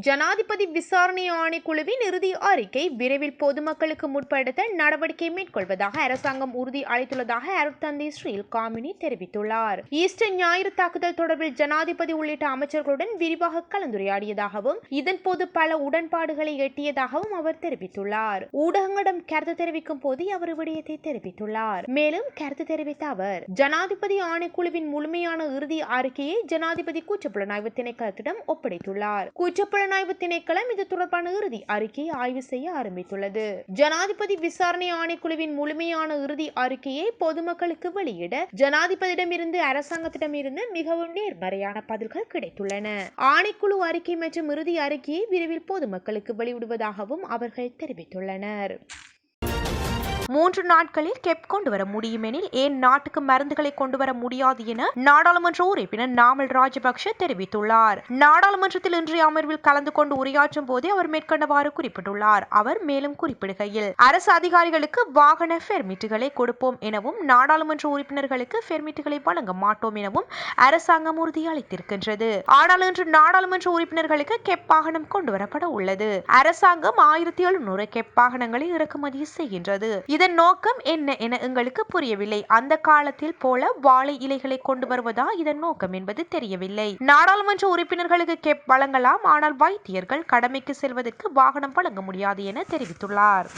ஜனாதிபதி விசாரணை ஆணைக்குழுவின் இறுதி அறிக்கை விரைவில் பொதுமக்களுக்கு முற்படுத்த நடவடிக்கை மேற்கொள்வதாக அரசாங்கம் உறுதி அளித்துள்ளதாக அருட்தந்தை ஸ்ரீல் காமினி தெரிவித்துள்ளார். ஈஸ்டர் ஞாயிறு தாக்குதல் தொடர்பில் ஜனாதிபதி உள்ளிட்ட அமைச்சர்களுடன் விரிவாக கலந்துரையாடியதாகவும் இதன்போது பல உடன்பாடுகளை எட்டியதாகவும் அவர் தெரிவித்துள்ளார். ஊடகங்களிடம் கருத்து தெரிவிக்கும் போது அவர் விடயத்தை தெரிவித்துள்ளார். மேலும் கருத்து தெரிவித்த அவர் ஜனாதிபதி ஆணைக்குழுவின் முழுமையான இறுதி அறிக்கையை ஜனாதிபதி குற்றப்புலனாய்வு திணைக்களத்திடம் ஒப்படைத்துள்ளார். புலனாய்வு திணைக்களம் இது தொடர்பான இறுதி அறிக்கையை ஆய்வு செய்ய ஆரம்பித்துள்ளது. ஜனாதிபதி விசாரணை ஆணைக்குழுவின் முழுமையான இறுதி அறிக்கையை பொதுமக்களுக்கு வெளியிட ஜனாதிபதியிடமிருந்து அரசாங்கத்திடமிருந்து மிகவும் நேர்மறையான பதில்கள் கிடைத்துள்ளன. ஆணைக்குழு அறிக்கை மற்றும் இறுதி அறிக்கையை விரைவில் பொதுமக்களுக்கு வெளியிடுவதாகவும் அவர்கள் தெரிவித்துள்ளனர். மூன்று நாட்களில் கெப் கொண்டு வர முடியும் எனில் ஏன் நாட்டுக்கு மருந்துகளை கொண்டு வர முடியாது என நாடாளுமன்ற உறுப்பினர் நாமல் ராஜபக்ஷ தெரிவித்துள்ளார். நாடாளுமன்றத்தில் இன்றைய அமர்வில் கலந்து கொண்டு உரையாற்றும் போதே அவர் மேற்கண்டவாறு குறிப்பிட்டுள்ளார். அவர் மேலும் குறிப்பிடுகையில் அரசு அதிகாரிகளுக்கு வாகன பெர்மிட்டுகளை கொடுப்போம் எனவும் நாடாளுமன்ற உறுப்பினர்களுக்கு பெர்மிட்டுகளை வழங்க மாட்டோம் எனவும் அரசாங்கம் உறுதியளித்திருக்கின்றது. ஆனால் இன்று நாடாளுமன்ற உறுப்பினர்களுக்கு கெப் வாகனம் கொண்டு வரப்பட உள்ளது. அரசாங்கம் ஆயிரத்தி எழுநூறு கெப் வாகனங்களை இறக்குமதி செய்கின்றது. இதன் நோக்கம் என்ன என எங்களுக்கு புரியவில்லை. அந்த காலத்தில் போல வாழை இலைகளை கொண்டு வருவதா இதன் நோக்கம் என்பது தெரியவில்லை. நாடாளுமன்ற உறுப்பினர்களுக்கு கெப் வழங்கலாம் ஆனால் வைத்தியர்கள் கடமைக்கு செல்வதற்கு வாகனம் வழங்க முடியாது என தெரிவித்துள்ளார்.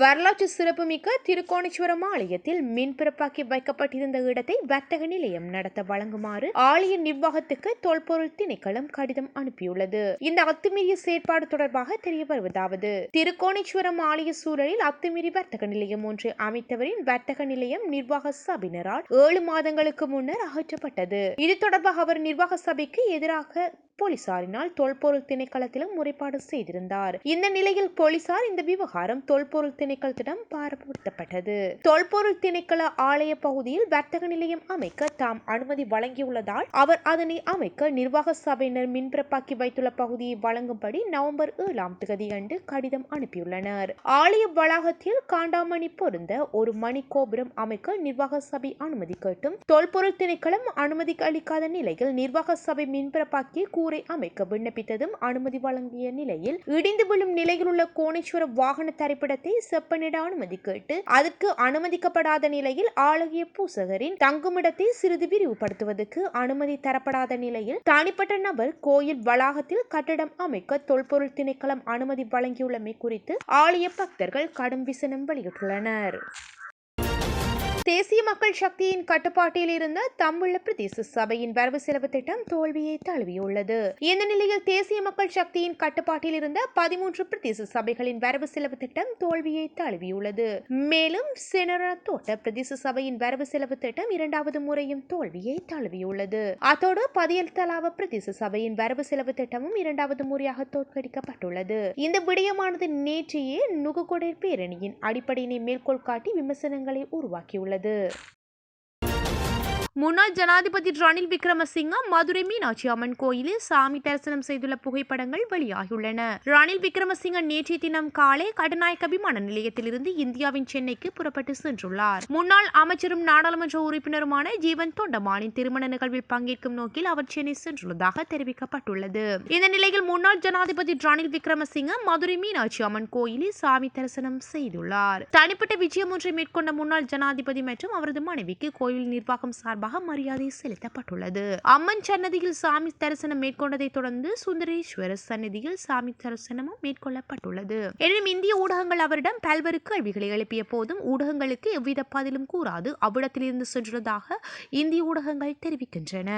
வரலாற்று சிறப்புமிக்க திருக்கோணேஸ்வரம் ஆலயத்தில் மின் பிறப்பாக்கி வைக்கப்பட்டிருந்த இடத்தை வர்த்தக நிலையம் நடத்த வழங்குமாறு ஆலய நிர்வாகத்துக்கு தொல்பொருள் திணைக்களம் கடிதம் அனுப்பியுள்ளது. இந்த அத்துமீறிய செயற்பாடு தொடர்பாக தெரிய வருவதாவது திருக்கோணேஸ்வரம் ஆலய சூழலில் அத்துமீறி வர்த்தக நிலையம் ஒன்று அமைத்தவரின் வர்த்தக நிலையம் நிர்வாக சபையினரால் ஏழு மாதங்களுக்கு முன்னர் அகற்றப்பட்டது. இது தொடர்பாக அவர் நிர்வாக சபைக்கு எதிராக போலீசாரினால் தொல்பொருள் திணைக்களத்திலும் முறைப்பாடு செய்திருந்தார். இந்த நிலையில் போலீசார் இந்த விவகாரம் தொல்பொருள் திணைக்களத்திடம் பாரப்படுத்தப்பட்டது. தொல்பொருள் திணைக்கள ஆலய பகுதியில் வர்த்தக நிலையம் அமைக்க தாம் அனுமதி வழங்கியுள்ளதால் அவர் அதனை அமைக்க நிர்வாக சபையினர் மின்பிறப்பாக்கி வைத்துள்ள பகுதியை வழங்கும்படி நவம்பர் ஏழாம் தேதி அன்று கடிதம் அனுப்பியுள்ளனர். ஆலய வளாகத்தில் காண்டாமணி பொருந்த ஒரு மணி கோபுரம் அமைக்க நிர்வாக சபை அனுமதி கேட்டும். தொல்பொருள் திணைக்களம் அனுமதி அளிக்காத நிலையில் நிர்வாக சபை மின்பிறப்பாக்கி கூரை அமைக்க விண்ணப்பித்ததும் அனுமதி வழங்கிய நிலையில் இடிந்து விழும் நிலையில் உள்ள கோணேஸ்வர வாகன தரிப்பிடத்தை செப்பனிட அனுமதி கேட்டு அதற்கு அனுமதிக்கப்படாத நிலையில் ஆலய பூசகரின் தங்குமிடத்தை சிறிது விரிவுபடுத்துவதற்கு அனுமதி தரப்படாத நிலையில் தனிப்பட்ட நபர் கோயில் வளாகத்தில் கட்டடம் அமைக்க தொல்பொருள் திணைக்களம் அனுமதி வழங்கியுள்ளமை குறித்து ஆலய பக்தர்கள் கடும் விசனம் வெளியிட்டுள்ளனர். தேசிய மக்கள் சக்தியின் கட்டுப்பாட்டில் இருந்த தமிழ் பிரதேச சபையின் வரவு செலவு திட்டம் தோல்வியை தழுவியுள்ளது. இந்த நிலையில் தேசிய மக்கள் சக்தியின் கட்டுப்பாட்டில் இருந்த பதிமூன்று பிரதேச சபைகளின் வரவு செலவு திட்டம் தோல்வியை தழுவியுள்ளது. மேலும் செனரா தோட்ட பிரதேச சபையின் வரவு செலவு திட்டம் இரண்டாவது முறையும் தோல்வியை தழுவியுள்ளது. அத்தோடு பதியல் தலாவ பிரதேச சபையின் வரவு செலவு திட்டமும் இரண்டாவது முறையாக தோற்கடிக்கப்பட்டுள்ளது. இந்த விடயமானது நேற்றையே நுகுகொடை பேரணியின் அடிப்படையினை மேற்கோள் காட்டி விமர்சனங்களை உருவாக்கியுள்ளது. உள்ளது முன்னாள் ஜனாதிபதி ரணில் விக்ரமசிங்க மதுரை மீனாட்சி அம்மன் கோயிலில் சாமி தரிசனம் செய்துள்ள புகைப்படங்கள் வெளியாகியுள்ளன. ரணில் விக்ரமசிங்க நேற்றைய தினம் காலை கடுநாயக்க விமான நிலையத்திலிருந்து இந்தியாவின் சென்னைக்கு புறப்பட்டு சென்றுள்ளார். முன்னாள் அமைச்சரும் நாடாளுமன்ற உறுப்பினருமான ஜீவன் தொண்டமானின் திருமண நிகழ்வில் பங்கேற்கும் நோக்கில் அவர் சென்னை சென்றுள்ளதாக தெரிவிக்கப்பட்டுள்ளது. இந்த நிலையில் முன்னாள் ஜனாதிபதி ரணில் விக்ரமசிங்க மதுரை மீனாட்சி அம்மன் கோயிலில் சாமி தரிசனம் செய்துள்ளார். தனிப்பட்ட விஜயம் ஒன்றை மேற்கொண்ட முன்னாள் ஜனாதிபதி மற்றும் அவரது மனைவிக்கு கோயில் நிர்வாகம் சார்பாக சார்பாக மரியாதை செலுத்தப்பட்டுள்ளது. அம்மன் சன்னதியில் சாமி தரிசனம் மேற்கொண்டதை தொடர்ந்து சுந்தரேஸ்வரர் சன்னதியில் சாமி தரிசனமும் மேற்கொள்ளப்பட்டுள்ளது. எனினும் இந்திய ஊடகங்கள் அவரிடம் பல்வேறு கேள்விகளை எழுப்பிய போதும் ஊடகங்களுக்கு எவ்வித பதிலும் கூறாது. அவ்விடத்திலிருந்து சென்றுள்ளதாக இந்திய ஊடகங்கள் தெரிவிக்கின்றன.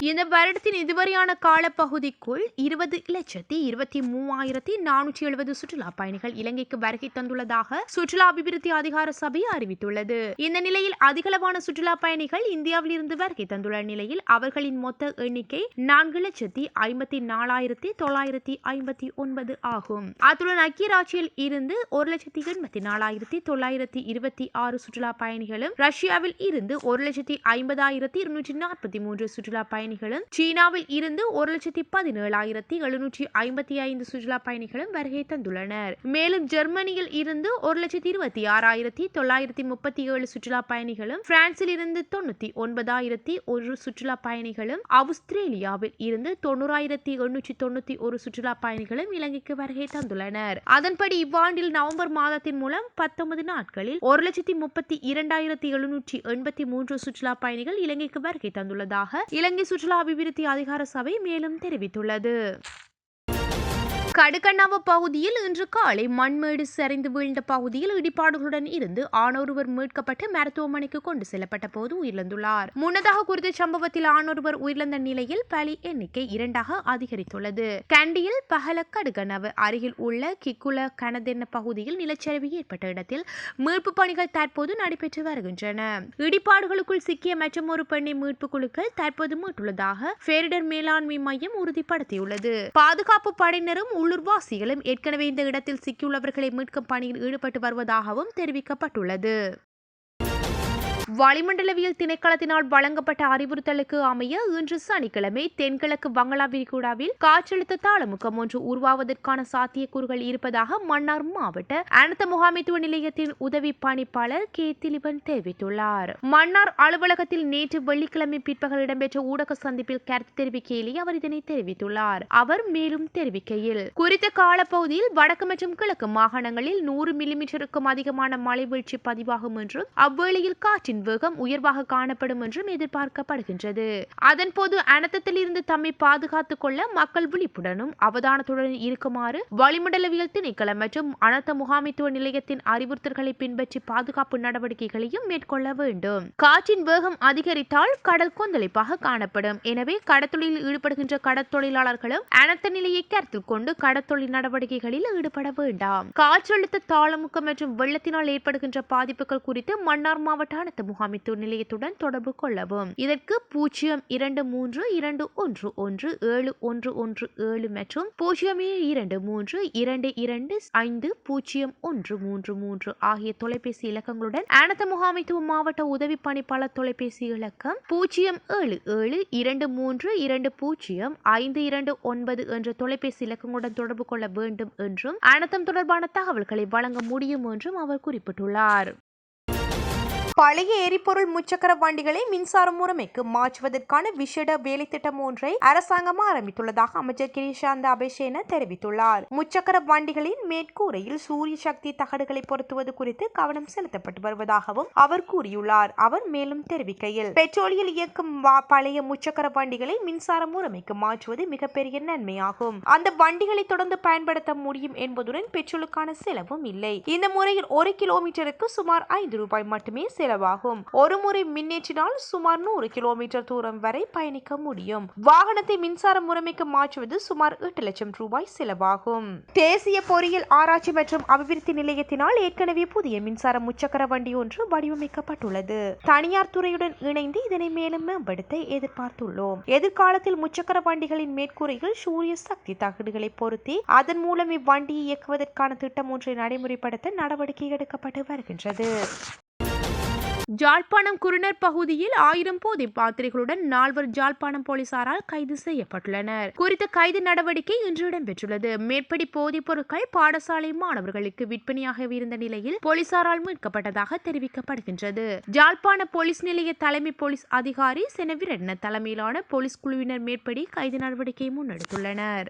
இந்த வருடத்தின் இதுவரையான காலப்பகுதிக்குள் இருபது லட்சத்தி இருபத்தி மூவாயிரத்தி நானூற்றி எழுபது சுற்றுலா பயணிகள் இலங்கைக்கு வருகை தந்துள்ளதாக சுற்றுலா அபிவிருத்தி அதிகார சபை அறிவித்துள்ளது. இந்த நிலையில் அதிகளவான சுற்றுலா பயணிகள் இந்தியாவில் இருந்து வருகை தந்துள்ள நிலையில் அவர்களின் மொத்த எண்ணிக்கை நான்கு லட்சத்தி ஐம்பத்தி நாலாயிரத்தி தொள்ளாயிரத்தி ஐம்பத்தி ஒன்பது ஆகும். அத்துடன் ஐக்கிய ராட்சியில் இருந்து ஒரு லட்சத்தி எண்பத்தி நாலாயிரத்தி தொள்ளாயிரத்தி இருபத்தி ஆறு சுற்றுலா பயணிகளும் ரஷ்யாவில் இருந்து ஒரு லட்சத்தி ஐம்பதாயிரத்தி இருநூற்றி நாற்பத்தி மூன்று சுற்றுலா பயணிகள் பயணிகளும் சீனாவில் இருந்து ஒரு லட்சத்தி பதினேழாயிரத்தி எழுநூற்றி ஐம்பத்தி ஐந்து சுற்றுலா பயணிகளும் வருகை தந்துள்ளனர். மேலும் ஜெர்மனியில் இருந்து ஒரு லட்சத்தி இருபத்தி ஆறாயிரத்தி தொள்ளாயிரத்தி முப்பத்தி ஏழு சுற்றுலா பயணிகளும் பிரான்சில் இருந்து தொண்ணூத்தி ஒன்பதாயிரத்தி ஒரு சுற்றுலா பயணிகளும் ஆஸ்திரேலியாவில் இருந்து தொண்ணூறாயிரத்தி எண்ணூற்றி தொண்ணூத்தி ஒரு சுற்றுலா பயணிகளும் இலங்கைக்கு வருகை தந்துள்ளனர். அதன்படி இவ்வாண்டில் நவம்பர் மாதத்தின் மூலம் பத்தொன்பது நாட்களில் ஒரு லட்சத்தி முப்பத்தி இரண்டாயிரத்தி எழுநூற்றி எண்பத்தி மூன்று சுற்றுலா பயணிகள் இலங்கைக்கு வருகை தந்துள்ளதாக இலங்கை சுற்றுலா அபிவிருத்தி அதிகார சபை மேலும் தெரிவித்துள்ளது. கடுக்கண்ணாவ பகுதியில் இன்று காலை மண்மேடு சரிந்து வீழ்ந்த பகுதியில் இடிபாடுகளுடன் இருந்து ஆணொருவர் மீட்கப்பட்டு மருத்துவமனைக்கு கொண்டு செல்லப்பட்ட போது உயிரிழந்துள்ளார். முன்னதாக குறித்த சம்பவத்தில் ஆணொருவர் உயிரிழந்த நிலையில் பலி எண்ணிக்கை இரண்டாக அதிகரித்துள்ளது. கண்டியில் பகல கடுகனவு அருகில் உள்ள கிக்குல கனதென்ன பகுதியில் நிலச்சரிவு ஏற்பட்ட இடத்தில் மீட்பு பணிகள் தற்போது நடைபெற்று வருகின்றன. இடிபாடுகளுக்குள் சிக்கிய மற்றும் ஒரு பெண்ணை மீட்பு குழுக்கள் தற்போது மீட்டுள்ளதாக பேரிடர் மேலாண்மை மையம் உறுதிப்படுத்தியுள்ளது. பாதுகாப்பு படையினரும் உள்ளூர்வாசிகளும் ஏற்கனவே இந்த இடத்தில் சிக்கியுள்ளவர்களை மீட்கும் பணியில் ஈடுபட்டு வருவதாகவும் தெரிவிக்கப்பட்டுள்ளது. வளிமண்டலவியல் திணைக்களத்தினால் வழங்கப்பட்ட அறிவுறுத்தலுக்கு அமைய இன்று சனிக்கிழமை தென்கிழக்கு வங்களா விரிகுடாவில் காற்றழுத்த தாளமுகம் ஒன்று உருவாவதற்கான சாத்தியக்கூறுகள் இருப்பதாக மன்னார் மாவட்ட அனர்த்த முகாமைத்துவ நிலையத்தின் உதவி பணிப்பாளர் கே. திலிபன் தெரிவித்துள்ளார். மன்னார் அலுவலகத்தில் நேற்று வெள்ளிக்கிழமை பிற்பகல் இடம்பெற்ற ஊடக சந்திப்பில் கருத்து தெரிவிக்கையிலேயே அவர் இதனை தெரிவித்துள்ளார். அவர் மேலும் தெரிவிக்கையில் குறித்த காலப்பகுதியில் வடக்கு மற்றும் கிழக்கு மாகாணங்களில் நூறு மில்லிமீட்டருக்கும் அதிகமான மழை வீழ்ச்சி பதிவாகும் என்றும் அவ்வேளையில் காற்றின் வேகம் உயர்வாக காணப்படும் என்றும் எதிர்பார்க்கப்படுகின்றது. அதன்போது அனத்தத்தில் இருந்து தம்மை பாதுகாத்துக் கொள்ள மக்கள் விழிப்புடனும் அவதானத்துடன் இருக்குமாறு வளிமண்டலவியல் திணைக்களம் மற்றும் அனர்த்த முகாமைத்துவ நிலையத்தின் அறிவுறுத்தல்களை பின்பற்றி பாதுகாப்பு நடவடிக்கைகளையும் மேற்கொள்ள வேண்டும். காற்றின் வேகம் அதிகரித்தால் கடல் கொந்தளிப்பாக காணப்படும். எனவே கடத்தொழிலில் ஈடுபடுகின்ற கடற்தொழிலாளர்களும் அனர்த்த நிலையை கருத்தில் கொண்டு கடற்தொழில் நடவடிக்கைகளில் ஈடுபட வேண்டாம். காற்றழுத்த தாளமுக்கம் மற்றும் வெள்ளத்தினால் ஏற்படுகின்ற பாதிப்புகள் குறித்து மன்னார் மாவட்ட அனர்த்த முகாமைத்துவ நிலையத்துடன் தொடர்பு கொள்ளவும். இதற்கு பூஜ்ஜியம் இரண்டு மூன்று இரண்டு ஒன்று ஒன்று ஏழு ஒன்று ஒன்று ஏழு மற்றும் பூஜ்ஜியம் இரண்டு மூன்று இரண்டு இரண்டு ஐந்து பூஜ்ஜியம் ஒன்று மூன்று மூன்று ஆகிய தொலைபேசி இலக்கங்களுடன் அனைத்து முகாமைத்துவ மாவட்ட உதவி பணிப்பாளர் தொலைபேசி இலக்கம் பூஜ்ஜியம் ஏழு ஏழு இரண்டு மூன்று இரண்டு பூஜ்ஜியம் ஐந்து இரண்டு ஒன்பது என்ற தொலைபேசி இலக்கங்களுடன் தொடர்பு கொள்ள வேண்டும் என்றும் அனைத்தும் தொடர்பான தகவல்களை வழங்க முடியும் என்றும் அவர் குறிப்பிட்டுள்ளார். பழைய எரிபொருள் முச்சக்கர வண்டிகளை மின்சார முறைமைக்கு மாற்றுவதற்கான விசேட வேலைத்திட்டம் ஒன்றை அரசாங்கம் ஆரம்பித்துள்ளதாக அமைச்சர் கிரிஷாந்த அபிஷேன தெரிவித்துள்ளார். முச்சக்கர வண்டிகளின் மேற்கூரையில் சூரிய சக்தி தகடுகளை பொருத்துவது குறித்து கவனம் செலுத்தப்பட்டு வருவதாகவும் அவர் கூறியுள்ளார். அவர் மேலும் தெரிவிக்கையில் பெட்ரோலியில் இயக்கும் பழைய முச்சக்கர வண்டிகளை மின்சார முறைமைக்கு மாற்றுவது மிகப்பெரிய நன்மையாகும். அந்த வண்டிகளை தொடர்ந்து பயன்படுத்த முடியும் என்பதுடன் பெட்ரோலுக்கான செலவும் இல்லை. இந்த முறையில் ஒரு கிலோமீட்டருக்கு சுமார் ஐந்து ரூபாய் மட்டுமே செலவாகும் ஒரு முறை மின்னேற்றினால் சுமார் நூறு கிலோமீட்டர் தூரம் வரை பயணிக்க முடியும். வாகனத்தை மின்சார முறைமைக்கு மாற்றுவது சுமார் எட்டு லட்சம் ரூபாய் செலவாகும். தேசிய பொறியியல் ஆராய்ச்சி மற்றும் அபிவிருத்தி நிலையத்தினால் ஏற்கனவே புதிய மின்சார முச்சக்கர வண்டி ஒன்று வடிவமைக்கப்பட்டுள்ளது. தனியார் துறையுடன் இணைந்து இதனை மேலும் மேம்படுத்த எதிர்பார்த்துள்ளோம். எதிர்காலத்தில் முச்சக்கர வண்டிகளின் மேற்கூரையில் சூரிய சக்தி தகடுகளை பொருத்தி அதன் மூலம் இவ்வண்டியை இயக்குவதற்கான திட்டம் ஒன்றை நடைமுறைப்படுத்த நடவடிக்கை எடுக்கப்பட்டு வருகின்றது. ஜாழ்ப்பாணம் குருணர் பகுதியில் ஆயிரம் போதை பாத்திரைகளுடன் நால்வர் ஜாழ்ப்பாணம் போலீசாரால் கைது செய்யப்பட்டுள்ளனர். குறித்த கைது நடவடிக்கை இன்று இடம்பெற்றுள்ளது. மேற்படி போதைப் பொருட்கள் பாடசாலை மாணவர்களுக்கு விற்பனையாக இருந்த நிலையில் போலீசாரால் மீட்கப்பட்டதாக தெரிவிக்கப்படுகின்றது. ஜாழ்ப்பாண போலீஸ் நிலைய தலைமை போலீஸ் அதிகாரி செனவிரட்ன தலைமையிலான போலீஸ் குழுவினர் மேற்படி கைது நடவடிக்கையை முன்னெடுத்துள்ளனர்.